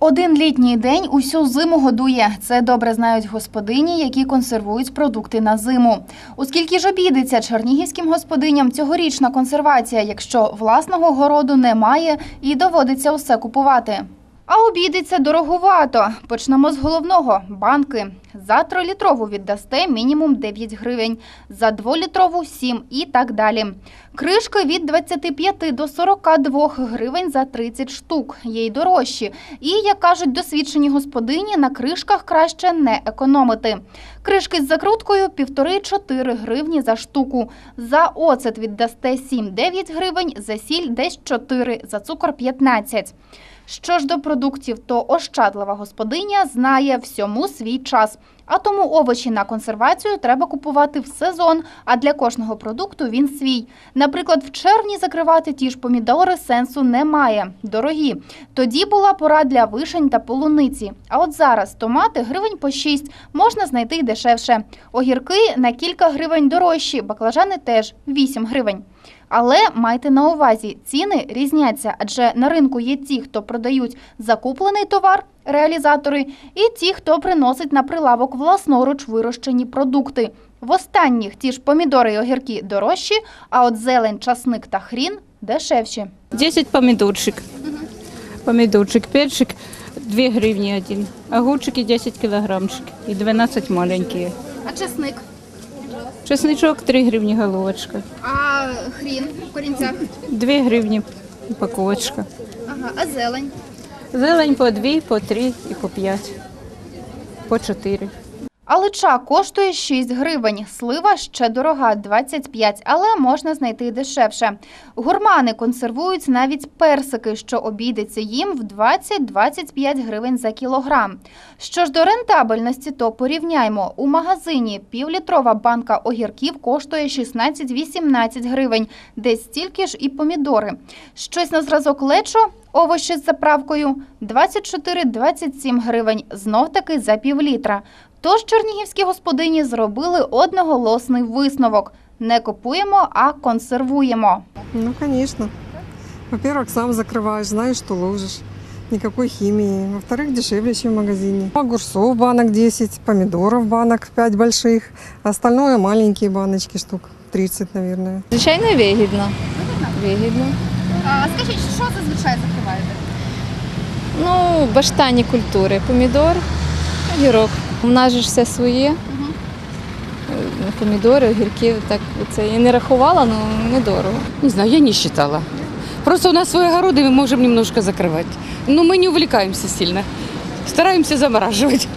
Один літній день усю зиму годує. Це добре знають господині, які консервують продукти на зиму. Оскільки ж обійдеться чернігівським господиням цьогорічна консервація, якщо власного городу немає і доводиться усе купувати. А обійдеться дороговато. Почнемо з головного банки. За трилітрову віддасте мінімум 9 гривень, за дволітрову 7 і так далі. Кришки від 25 до 42 гривень за 30 штук. Є й дорожчі. І, як кажуть досвідчені господині, на кришках краще не економити. Кришки з закруткою 1,5-4 гривні за штуку. За оцет віддасте 7-9 гривень, за сіль десь 4, за цукор 15. Що ж до продуктів, то ощадлива господиня знає всьому свій час. А тому овочі на консервацію треба купувати в сезон, а для кожного продукту він свій. Наприклад, в червні закривати ті ж помідори сенсу немає. Дорогі. Тоді була пора для вишень та полуниці. А от зараз томати гривень по 6 можна знайти й дешевше. Огірки на кілька гривень дорожчі, баклажани теж 8 гривень. Але майте на увазі, ціни різняться, адже на ринку є ті, хто продають закуплений товар, реалізатори, і ті, хто приносить на прилавок власноруч вирощені продукти. В останніх ті ж помідори і огірки дорожчі, а от зелень, часник та хрін дешевші. 10 помидорчик. Помидорчик, перчик 2 гривни один. Огурчики 10 килограммчик и 12 маленькие. А часник? Чесничок 3 гривни головочка. А хрін в корінцях? 2 гривни упаковочка. Ага, а зелень? Зелень по дві, по три і по п'ять, По 4. Алича коштує 6 гривень, слива ще дорога 25, але можна знайти й дешевше. Гурмани консервують навіть персики, що обійдеться їм в 20-25 гривень за кілограм. Що ж до рентабельності, то порівняймо. У магазині півлітрова банка огірків коштує 16-18 гривень, десь стільки ж і помідори. Щось на зразок лечо, овочі з заправкою 24-27 гривень, знов таки за півлітра. Тож чернігівські господині зробили одноголосний висновок: не купуємо, а консервуємо. Ну, конечно. Во-первых, сам закрываешь, знаешь, что ложишь. Никакой химии. Во-вторых, дешевле, чем в магазине. Огурцов банок 10, помидоров банок 5 больших. Остальное маленькие баночки, штук 30, наверное. Звичайно, вигідно. Вигідно. А скажіть, що зазвичай закриваєте? Ну, баштанні культури. Помідор, огірок. У нас же ж все своє. Е, Помідори, огірки, так це я не рахувала, але недорого. Не знаю, я не считала. Просто у нас свои огороды, мы можем немножко закрывать. Но мы не увлекаемся сильно. Стараемся замораживать.